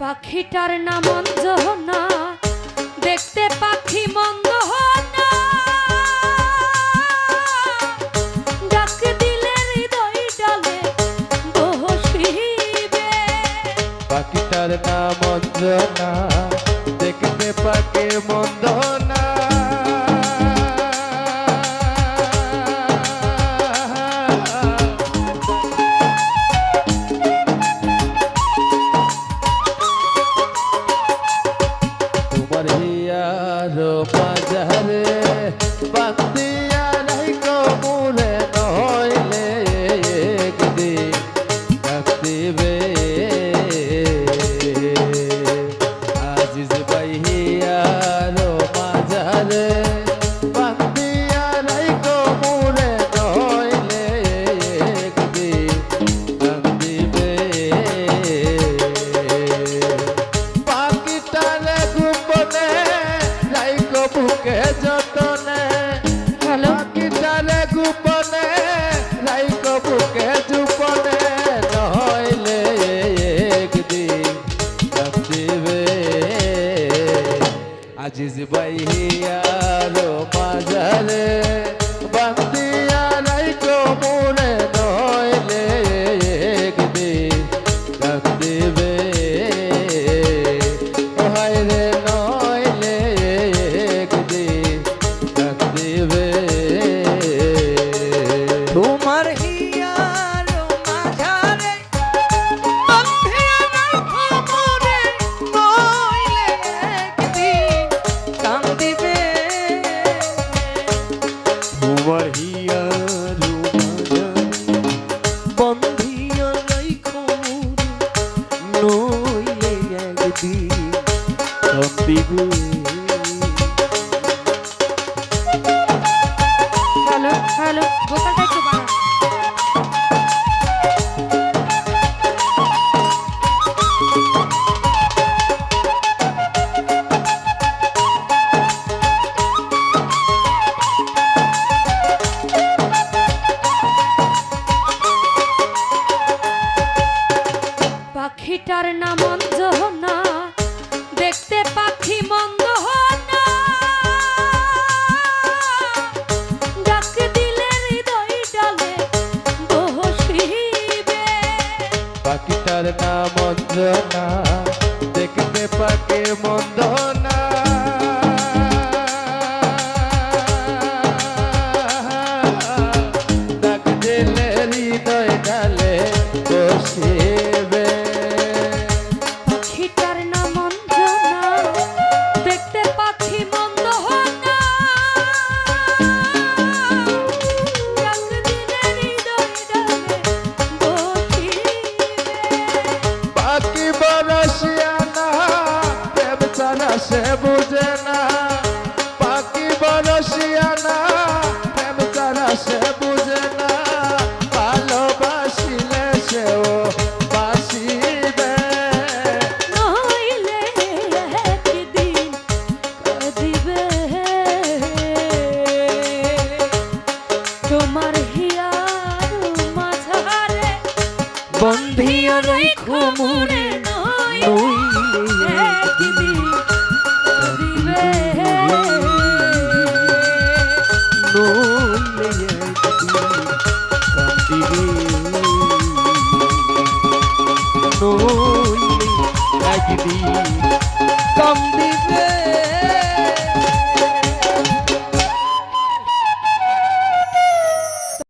পাখিটার নাম অঞ্জনা দেখতে পাখি মন্দ না। পাখিটার নাম অঞ্জনা দেখতে পাখি মন্দ আজিজ বাইয়ার মাজারে বান্দিয়া পাখিটার নাম অঞ্জনা দেখতে পাখি মন্দ না ডাক দিলে পাখিটার নাম দেখতে পাখি মন্দ না পাখি বরসিয়ানা প্রেম ছাড়া সে বুঝে না। পাখি বরসিয়ানা প্রেম ছাড়া সে বুঝে না। ভালোবাসিলে সেও বাসিবে নইলে একদিন কাঁদিবে। তোমার হিয়ার মাঝারে বন্ধিয়া রাইখো মোরে নইলে একদিন